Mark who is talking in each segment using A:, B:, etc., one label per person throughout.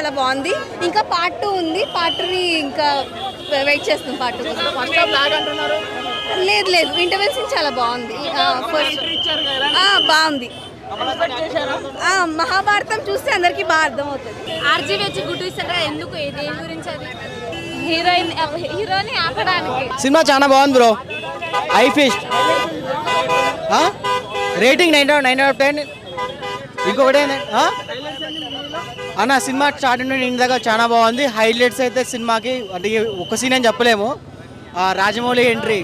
A: చాలా బాగుంది. ఇంకా పార్ట్ టూ ఉంది. పార్ట్ త్రీ ఇంకా వెయిట్ చేస్తాం part two
B: first half lag అంటున్నారు.
A: లేదు లేదు. ఇంటర్వెల్ సీన్ చాలా బాగుంది. ఫస్ట్ బాగుంది. ఆ, మహాభారతం చూస్తే అందరికీ బాగా అర్థమవుతుంది.
C: ఆర్జీ వచ్చి ఎందుకు? దేని గురించి అది? హీరోయిన్ హీరోని ఆపడానికి.
B: సినిమా చాలా బాగుంది bro. I first rating nine nine out ten ఇంకొకటి? అన్న సినిమా స్టార్టింగ్ నుండి ఇంటి దగ్గర చాలా బాగుంది. హైలైట్స్ అయితే సినిమాకి అంటే ఒక సీన్ అని చెప్పలేము. ఆ, రాజమౌళి ఎంట్రీ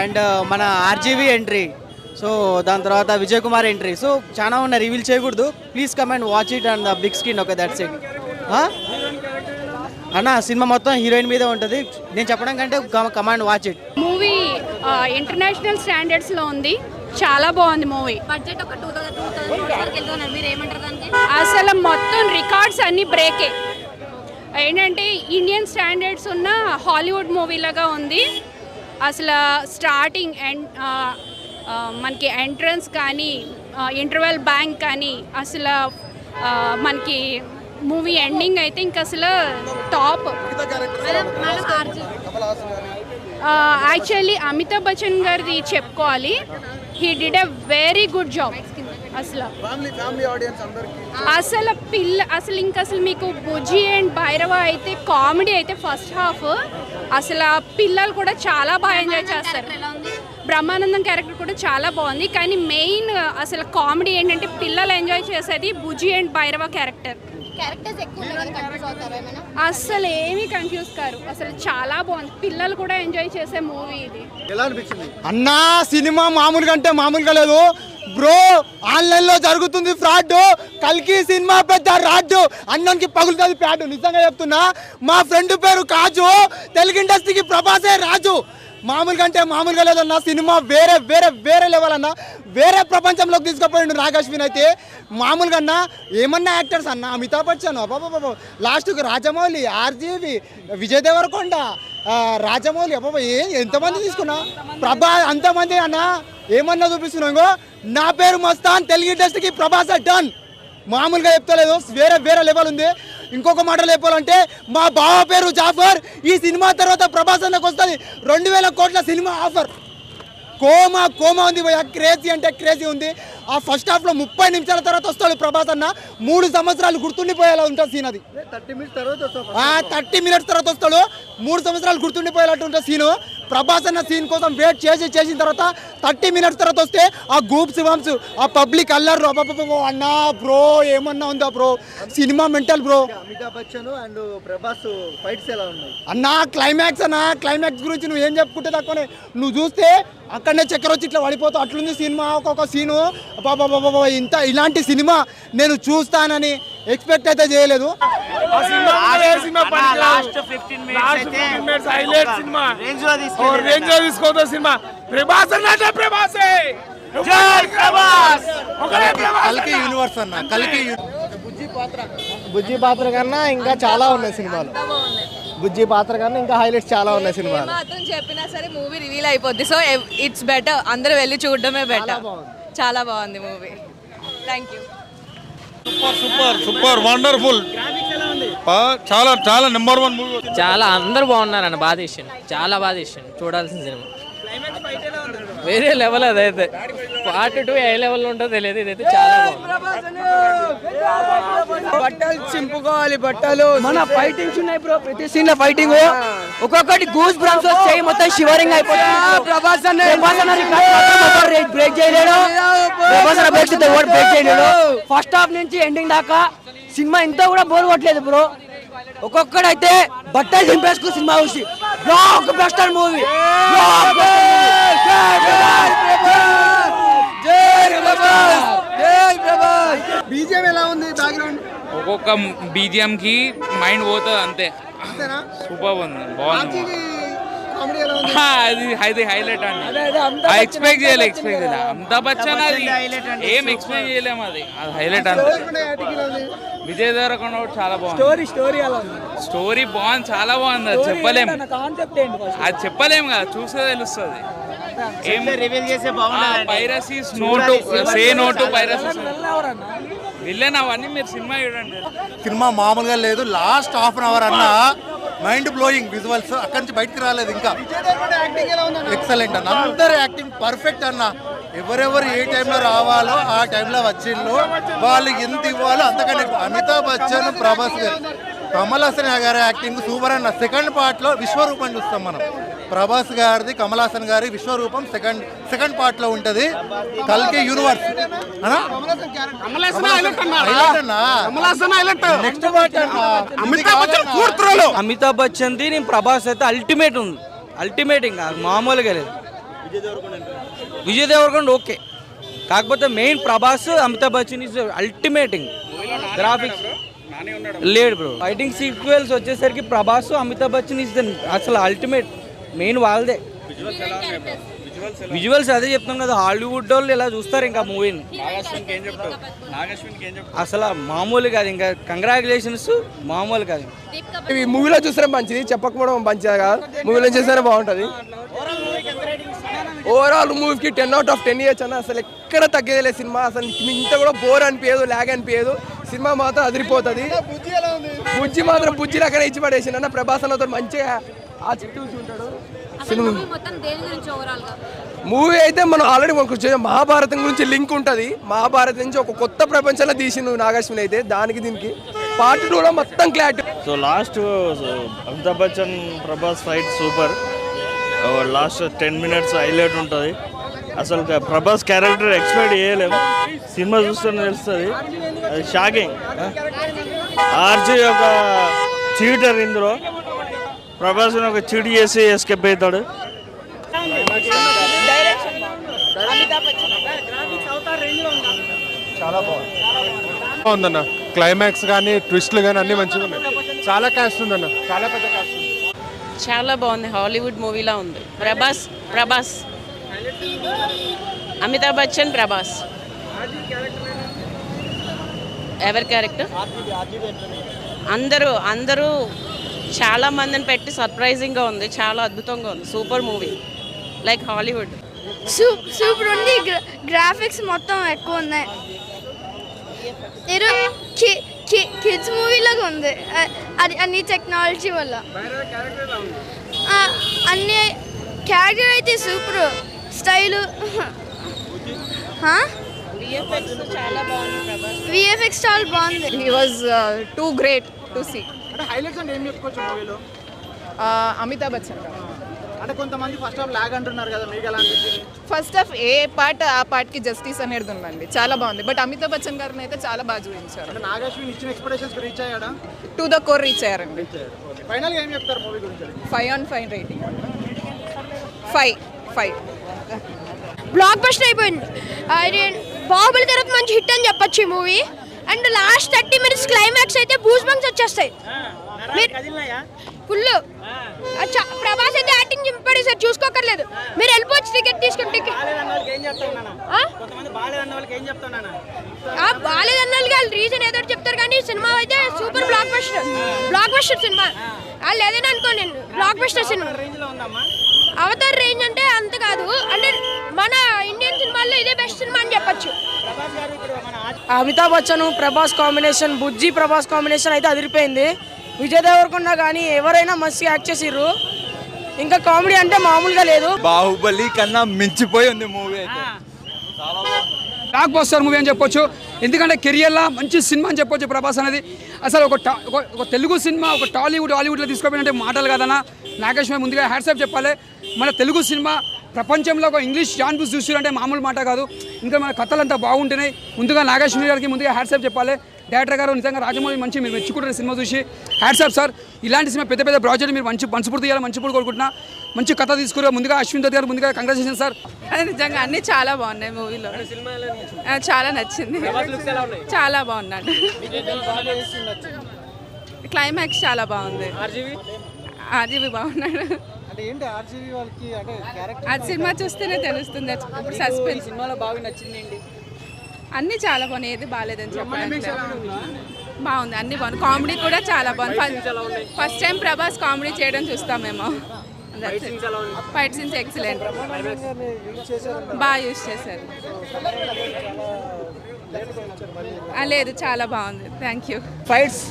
B: అండ్ మన ఆర్జీవి ఎంట్రీ సో దాని తర్వాత విజయ్ కుమార్ ఎంట్రీ సో చాలా ఉన్నాయి. రివీల్ చేయకూడదు. Please come and watch it and the big screen okay that's it అన్న సినిమా మొత్తం హీరోయిన్ మీదే ఉంటుంది. నేను చెప్పడం కంటే come and watch it
D: movie international స్టాండర్డ్స్లో ఉంది. చాలా బాగుంది మూవీ
C: బడ్జెట్ ఒక టూ
D: అసలు మొత్తం రికార్డ్స్ అన్ని బ్రేకే. ఏంటంటే ఇండియన్ స్టాండర్డ్స్ ఉన్న హాలీవుడ్ మూవీ లాగా ఉంది. అసలు స్టార్టింగ్ అండ్ మనకి ఎంట్రన్స్ కానీ ఇంటర్వెల్ బ్యాంక్ కానీ అసలు మనకి మూవీ ఎండింగ్ అయితే ఇంకా అసలు టాప్. యాక్చువల్లీ అమితాబ్ బచ్చన్ గారిది చెప్పుకోవాలి. He did a very good job అసలు. అసలు పిల్ల అసలు ఇంకా అసలు మీకు బుజ్జి అండ్ భైరవ అయితే కామెడీ అయితే ఫస్ట్ హాఫ్ అసలు పిల్లలు కూడా చాలా బాగా ఎంజాయ్ చేస్తారు. బ్రహ్మానందం క్యారెక్టర్ కూడా చాలా బాగుంది. కానీ మెయిన్ అసలు కామెడీ ఏంటంటే పిల్లలు ఎంజాయ్ చేసేది Bujji and Bhairava character.
C: Characters ఎక్కువ
D: అసలు ఏమీ కన్ఫ్యూజ్ కారు. అసలు చాలా బాగుంది. పిల్లలు కూడా ఎంజాయ్ చేసే మూవీ ఇది.
E: అన్నా సినిమా మామూలుగా అంటే మామూలుగా లేదు. బ్రో ఆన్లైన్లో జరుగుతుంది ఫ్రాడ్. కల్కి సినిమా పెద్ద రాడ్డు అన్నంకి పగులుతుంది ప్యాడ్. నిజంగా చెప్తున్నా. మా ఫ్రెండ్ పేరు కాజు. తెలుగు ఇండస్ట్రీకి ప్రభాసే రాజు. మామూలుగా అంటే మామూలుగా లేదన్న సినిమా వేరే వేరే వేరే లెవెల్ అన్న వేరే ప్రపంచంలోకి తీసుకుపోయిండు నాగాశ్విన్ అయితే. మామూలుగా అన్న ఏమన్నా యాక్టర్స్ అన్న అమితాబ్ బచ్చన్ అబ్బాబాబా లాస్ట్కి రాజమౌళి ఆర్జీవి విజయ్ దేవరకొండ రాజమౌళి అబ్బాబా ఏ ఎంతమంది తీసుకున్నా? ప్రభా అంతమంది అన్న ఏమన్నా చూపిస్తున్నావు ఇంకో? నా పేరు మస్తాన్ తెలుగు ఇండస్ట్రీకి ప్రభాస్ డన్. మామూలుగా చెప్తలేదు. వేరే వేరే లెవెల్ ఉంది. ఇంకొక మాటలు చెప్పాలంటే మా బావ పేరు జాఫర్ ఈ సినిమా తర్వాత ప్రభాస్ అన్నకు వస్తుంది. రెండు వేల కోట్ల సినిమా ఆఫర్. కోమా కోమా ఉంది భయ్య. క్రేజీ అంటే క్రేజీ ఉంది. ఆ ఫస్ట్ హాఫ్లో ముప్పై నిమిషాల తర్వాత వస్తాడు ప్రభాస్ అన్న. మూడు సంవత్సరాలు గుర్తుండిపోయేలా ఉంటుంది సీన్ అది. థర్టీ మినిట్స్ తర్వాత వస్తాడు. మూడు సంవత్సరాలు గుర్తుండిపోయేటట్టు ఉంటుంది సీను ప్రభాస్ అన్న సీన్ కోసం వెయిట్ చేసి చేసిన తర్వాత థర్టీ మినిట్స్ తర్వాత వస్తే ఆ గూప్స్ వామ్స్ ఆ పబ్లిక్ అల్లర్రు అబ్బబ్బబ్బో అన్నా బ్రో ఏమన్నా ఉందా bro cinema mental bro
F: Amitabh Bachchan and Prabhas fights ఎలా ఉన్నాయి?
E: అన్నా క్లైమాక్స్ అన్నా క్లైమాక్స్ గురించి నువ్వు ఏం చెప్పుకుంటే తక్కువనే. నువ్వు చూస్తే అక్కడనే చక్కెర వచ్చి ఇట్లా పడిపోతావు అట్లుంది సినిమా ఒక్కొక్క సీను బాబా ఇంత ఇలాంటి సినిమా నేను చూస్తానని ఎక్స్పెక్ట్ అయితే చేయలేదు.
G: లాస్ట్ ఫిఫ్టీన్ మినిట్స్ హైలైట్ సినిమా. రేంజ్లో తీసుకోవద్దు సినిమా. ప్రభాస్ అంటే ప్రభాసే. జై ప్రభాస్! ఒకరే ప్రభాస్
F: కల్కి యూనివర్స్ అన్న కల్కి
E: బుజ్జి పాత్ర. కన్నా ఇంకా చాలా ఉన్నాయి సినిమాలు. బుజ్జి పాత్ర కన్నా ఇంకా హైలైట్స్ చాలా ఉన్నాయి సినిమాలు.
A: మాత్రం చెప్పినా సరే మూవీ రివీల్ అయిపోద్ది. సో ఇట్స్ బెటర్ అందరూ వెళ్ళి చూడడమే బెటర్ చాలా బాగుంది. Movie thank you
H: super super wonderful. చాలా చాలా నెంబర్ వన్ మూవీ
I: చాలా అందరు బాగున్నారన్న బాధ ఇష్టం చాలా బాధ ఇష్టం చూడాల్సిన సినిమా వేరే లెవెల్ అదైతే. పార్ట్ టూ ఏ లెవెల్ ఉంటుందో తెలియదు ఇదైతే చాలా బాగుంది.
B: బట్టలు చింపుకోవాలి బట్టలు. మన ఫైటింగ్స్ ఉన్నాయి బ్రో ప్రతి సీన్లో ఫైటింగ్ ఒక్కొక్కటి గూస్ బ్రామ్స్ వచ్చాయి మొత్తం షివరింగ్ అయిపోతుంది. ప్రభాస్ అన్న ప్రభాస్ అన్న బ్రేక్ చేయలేడు. ప్రభాస్ అన్న బ్రేక్ చేయలేడు. ఫస్ట్ హాఫ్ నుంచి ఎండింగ్ దాకా సినిమా ఇంత కూడా బోర్ కొట్టలేదు బ్రో ఒక్కొక్కడైతే బట్టలు చింపేసుకు సినిమా చూసి బ్లాక్ బస్టర్ మూవీ
E: బీజేం ఎలా ఉంది?
G: ఒక్కొక్క బీజిఎం కి మైండ్ పోతుంది అంతే సూపర్ ఉంది బాగుంది అది అది హైలైట్ అండి ఎక్స్పెక్ట్ చేయలే ఎక్స్పెక్ట్ చేయలే అమితాబ్ బచ్చన్ అది ఏం ఎక్స్పెక్ట్ చేయలేము అది అది హైలైట్ అంతే విజయ్ దేవరకొండ కూడా చాలా బాగుంది
B: స్టోరీ అలా ఉంది
G: స్టోరీ బాగుంది చాలా బాగుంది అది చెప్పలేం
B: కాన్సెప్ట్ ఏంటి ఫస్ట్
G: అది చెప్పలేం కదా చూస్తే తెలుస్తుంది ఏం
F: రివీల్ చేసే బాగుంటుంది
G: piracies no to say no to piracies అవన్నీ మీరు సినిమా చూడండి.
F: సినిమా మామూలుగా లేదు. లాస్ట్ హాఫ్ అన్ అవర్ అన్న మైండ్ బ్లోయింగ్ విజువల్స్. అక్కడి నుంచి బయటకు రాలేదు ఇంకా. ఎక్సలెంట్ అన్న. అందరు యాక్టింగ్ పర్ఫెక్ట్ అన్న. ఎవరెవరు ఏ టైంలో రావాలో ఆ టైంలో వచ్చిండ్రు వాళ్ళు ఎంత ఇవ్వాలో అంతకంటే అమితాబ్ బచ్చన్ ప్రభాస్ గారు. కమల్ హాసన్ గారి యాక్టింగ్ సూపర్ అన్న. సెకండ్ పార్ట్లో విశ్వరూపం చూస్తాం మనం. ప్రభాస్ గారిది కమల్ హాసన్ గారి విశ్వరూపం సెకండ్ సెకండ్ పార్ట్లో ఉంటది. కల్కి యూనివర్స్ అన్నా? హైలైట్ అన్నా. నెక్స్ట్ పార్ట్ అన్నా.
I: అమితాబ్ బచ్చన్ది నేను ప్రభాస్ అయితే అల్టిమేట్ ఉంది. అల్టిమేట్ ఇంకా మామూలుగా లేదు. విజయ్ దేవరకొండ ఓకే. కాకపోతే main Prabhas Amitabh Bachchan is ultimate graphics లేడు బ్రో. ఫైటింగ్ సీక్వెల్స్ వచ్చేసరికి ప్రభాస్ అమితాబ్ బచ్చన్ ఇస్ అసలు అల్టిమేట్ మెయిన్ వాళ్ళదే. విజువల్స్ అదే చెప్తాం కదా హాలీవుడ్ వాళ్ళు ఇలా చూస్తారు ఇంకా మూవీని అసలు మామూలు కాదు ఇంకా కంగ్రాచులేషన్స్ మామూలు కాదు.
J: ఈ మూవీలో చూస్తే మంచిది చెప్పకపోవడం మంచిది కాదు. మూవీలో చూస్తేనే బాగుంటుంది. ఓవరాల్ మూవీకి ten out of ten years అన్న అసలు ఎక్కడ తగ్గేదిలే సినిమా. అసలు ఇంత కూడా బోర్ అనిపించదు లాగ్ అనిపించదు. సినిమా మాత్రం అదిరిపోతుంది. బుజ్జి మాత్రం బుజ్జి లెక్కన ఇచ్చి పడేసిండు అన్న ప్రభాస్ అన్నతో మంచిగా ఆ చుట్టూ ఉంటాడు. సినిమా
K: మొత్తం దేని గురించి ఓవరాల్గా?
J: మూవీ అయితే మనం ఆల్రెడీ చూసాం మహాభారతం గురించి లింక్ ఉంటుంది. మహాభారతం నుంచి ఒక కొత్త ప్రపంచంలో తీసిండు నాగాశ్విని అయితే దానికి దీనికి. పార్ట్ టూలో మొత్తం clarity.
L: So last Amitabh Bachchan Prabhas fight super last ten minutes highlight ఉంటుంది. అసలు ప్రభాస్ క్యారెక్టర్ ఎక్స్పెక్ట్ చేయలేము. సినిమా చూస్తేనే తెలుస్తుంది. అది షాకింగ్ ఆర్జీ ఒక చీటర్ ఇందులో. ప్రభాస్ ఒక చీట్ చేసి ఎస్కేప్ అవుతాడు
M: ఉందన్న క్లైమాక్స్ కానీ ట్విస్ట్లు కానీ అన్ని మంచిగా ఉన్నాయి. చాలా క్యాస్ట్ ఉందన్న. చాలా పెద్ద క్యాస్ట్ ఉంది.
N: చాలా బాగుంది. హాలీవుడ్ మూవీలా ఉంది. ప్రభాస్ ప్రభాస్. అమితాబ్ బచ్చన్ ప్రభాస్. ఎవరి క్యారెక్టర్ అందరూ అందరూ చాలా మందిని పెట్టి సర్ప్రైజింగ్గా ఉంది. చాలా అద్భుతంగా ఉంది. Super movie like Hollywood
C: super ఉంది. గ్రాఫిక్స్ మొత్తం ఎక్కువ ఉన్నాయి. కిడ్స్ మూవీ లాగా ఉంది. అది అన్ని టెక్నాలజీ వల్ల. అన్ని క్యారెక్టర్ అయితే సూపర్ స్టైలు
N: చాలా బాగుంది
C: విఎఫ్ఎక్స్ చాలా బాగుంది.
O: He was too great to see
H: highlights అంటే ఏం చెప్పుకోవచ్చు మూవీలో?
O: అమితాబ్ బచ్చన్.
H: అంటే కొంతమంది ఫస్ట్ హాఫ్ లాగ్ అంటున్నారు కదా మీకు ఎలా అనిపించింది?
O: ఫస్ట్ ఆఫ్ ఏ పార్ట్ ఆ పార్ట్కి జస్టిస్ అనేది ఉందండి. చాలా బాగుంది. బట్ అమితాబ్ బచ్చన్ గారిని అయితే చాలా బాగా చూపించారు.
H: అంటే ఇచ్చిన ఎక్స్పెక్టేషన్స్ రీచ్ అయ్యాడా?
O: టు ద కోర్ రీచ్ అయ్యారండి.
H: ఫైనల్ ఏం చెప్తారు మూవీ గురించి?
O: Five on five rating five five
C: blockbuster అయిపోయింది బాహుబలి తర్వాత మంచి హిట్ అని చెప్పొచ్చు ఈ movie. And last thirty minutes climax అయితే బూస్ బంక్స్ వచ్చేస్తాయి. ఫుల్. ప్రభాస్ అయితే యాక్టింగ్ చింపడి సార్ చూసుకోకర్లేదు. మీరు వెళ్ళిపోవచ్చు టికెట్ తీసుకుని టికెట్ బాగాలేదన్న వాళ్ళు రీజన్ ఏదో చెప్తారు కానీ సినిమా అయితే super blockbuster blockbuster cinema వాళ్ళు ఏదైనా అనుకో నేను blockbuster cinema Avatar range అంటే అంత కాదు. అంటే మన ఇండియన్ సినిమాల్లో ఇదే బెస్ట్ సినిమా అని చెప్పొచ్చు.
I: అమితాబ్ బచ్చన్ ప్రభాస్ కాంబినేషన్ బుజ్జి ప్రభాస్ కాంబినేషన్ అయితే అదిరిపోయింది. విజయ్ దేవరకొండ కానీ ఎవరైనా మస్తు యాక్ట్ చేసిర్రు. ఇంకా కామెడీ అంటే మామూలుగా లేదు.
F: బాహుబలి కన్నా మించిపోయి ఉంది మూవీ అయితే.
J: బ్లాక్ బస్టర్ మూవీ అని చెప్పొచ్చు. ఎందుకంటే కెరియర్లో మంచి సినిమా అని చెప్పొచ్చు ప్రభాస్ అనేది. అసలు ఒక టా- ఒక- ఒక తెలుగు సినిమా ఒక టాలీవుడ్ హాలీవుడ్లో తీసుకోపోయినంటే మాటలు కదన్నా. నాగేశ్వరి ముందుగా హ్యాట్సాప్ చెప్పాలి. మన తెలుగు సినిమా ప్రపంచంలో ఒక ఇంగ్లీష్ జాన్బుస్ చూసారంటే మామూలు మాట కాదు. ఇంకా మన కథలు అంతా బాగుంటున్నాయి ముందుగా నాగేశ్వరి గారికి ముందుగా హ్యాట్సాప్ చెప్పాలి. డైరెక్టర్ గారు నిజంగా రాజమౌళి మంచి మీరు మెచ్చుకుంటారు సినిమా చూసి. Hats off sir. ఇలాంటి సినిమా పెద్ద పెద్ద ప్రాజెక్ట్ మీరు మంచి మనస్ఫూర్తి చేయాలి మంచి పూట కోరుకుంటున్నా. మంచి కథ తీసుకురా. ముందుగా అశ్విన్ దత్ గారు ముందుగా కంగ్రాచులేషన్ సార్.
O: నిజంగా అన్ని చాలా బాగున్నాయి మూవీలో. చాలా నచ్చింది. చాలా బాగున్నాడు. క్లైమాక్స్ చాలా బాగుంది. ఆర్జీవి బాగున్నాడు.
H: అంటే ఏంటి ఆర్జీవీ వాళ్ళకి అంటే క్యారెక్టర్
O: అది సినిమా చూస్తేనే తెలుస్తుంది. ఇప్పుడు సస్పెన్స్
I: సినిమాలో బాగా నచ్చింది
O: అన్ని చాలా బాగున్నాయి. ఏది బాగాలేదని చెప్పడానికి బాగుంది. అన్ని బాగుంది కామెడీ కూడా చాలా బాగుంది. ఫస్ట్ టైం ప్రభాస్ కామెడీ చేయడం చూస్తామేమో ఫైట్ సీన్స్ ఎక్సలెంట్ బాగా యూజ్ చేశారు. లేదు చాలా బాగుంది. థ్యాంక్ యూ
B: ఫైట్స్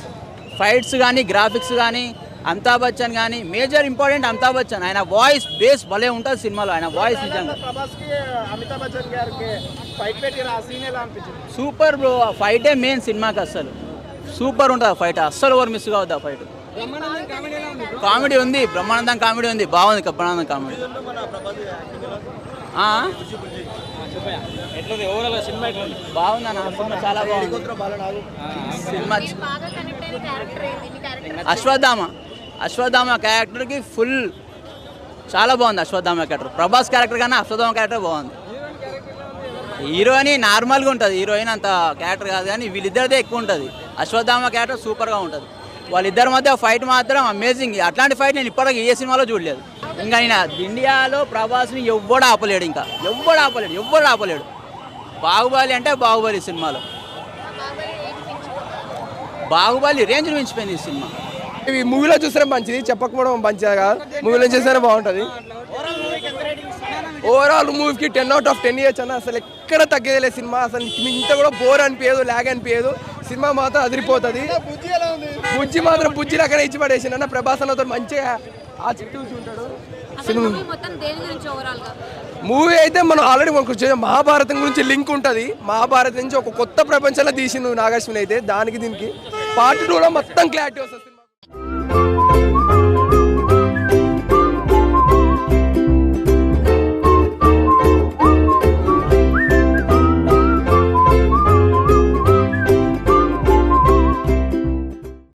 B: ఫైట్స్ కానీ గ్రాఫిక్స్ కానీ అమితాబ్ బచ్చన్ కానీ మేజర్ ఇంపార్టెంట్ అమితాబ్ బచ్చన్. ఆయన వాయిస్ బేస్ భలే ఉంటుంది సినిమాలో. ఆయన వాయిస్ నిజంగా.
G: ప్రభాస్కి అమితాబ్ బచ్చన్ గారికి ఫైట్ పెట్టిన ఆ సీన్ ఎలా అనిపించింది?
B: సూపర్ బ్రో ఆ ఫైటే మెయిన్ సినిమాకి అస్సలు. సూపర్ ఉంటుంది ఆ ఫైట్ అస్సలు ఎవరు మిస్ కావద్దు ఆ ఫైట్ కామెడీ ఉంది బ్రహ్మానందం కామెడీ ఉంది. బాగుంది బ్రహ్మానందం కామెడీ. బాగుంది అన్న. సినిమా చాలా బాగుంది. సినిమా
C: బాగా కనెక్ట్ అయిన క్యారెక్టర్ ఏంది? నీ క్యారెక్టర్
B: అశ్వత్థామ. అశ్వత్థామ క్యారెక్టర్కి ఫుల్ చాలా బాగుంది అశ్వత్థామ క్యారెక్టర్. ప్రభాస్ క్యారెక్టర్ కన్నా అశ్వత్థామ క్యారెక్టర్ బాగుంది. హీరోయిన్ నార్మల్గా ఉంటుంది హీరోయిన్ అంత క్యారెక్టర్ కాదు కానీ వీళ్ళిద్దరిదే ఎక్కువ ఉంటుంది. అశ్వత్థామ క్యారెక్టర్ సూపర్గా ఉంటుంది. వాళ్ళిద్దరి మధ్య ఫైట్ మాత్రం అమేజింగ్. అట్లాంటి ఫైట్ నేను ఇప్పటికీ ఏ సినిమాలో చూడలేదు. ఇంకా ఆయన ఇండియాలో ప్రభాస్ని ఎవ్వడు ఆపలేడు ఇంకా. ఎవ్వడు ఆపలేడు ఎవ్వడు ఆపలేడు. బాహుబలి అంటే బాహుబలి సినిమాలో. బాహుబలి రేంజ్ మించిపోయింది ఈ సినిమా.
K: ఇవి మూవీలో చూస్తే మంచిది చెప్పకపోవడం మంచిది కాదు. మూవీలో చూస్తేనే బాగుంటుంది. ఓవరాల్ మూవీకి ten out of ten years అన్న. అసలు ఎక్కడ తగ్గేది లేదు సినిమా. అసలు ఇంత కూడా బోర్ అనిపించదు లాగ్ అనిపించదు సినిమా మాత్రం అదిరిపోతుంది. బుజ్జి మాత్రం బుజ్జి అక్కడ ఇచ్చి పడేసిండు అన్న. ప్రభాస్ అన్నతో మంచిగా ఆ చుట్టూ ఉంటాడు సినిమా మూవీ అయితే మనం ఆల్రెడీ మనకు మహాభారతం గురించి లింక్ ఉంటుంది. మహాభారతం నుంచి ఒక కొత్త ప్రపంచంలో తీసిండు నాగార్జున అయితే దానికి దీనికి. పార్ట్ టూలో మొత్తం క్లారిటీ వస్తుంది.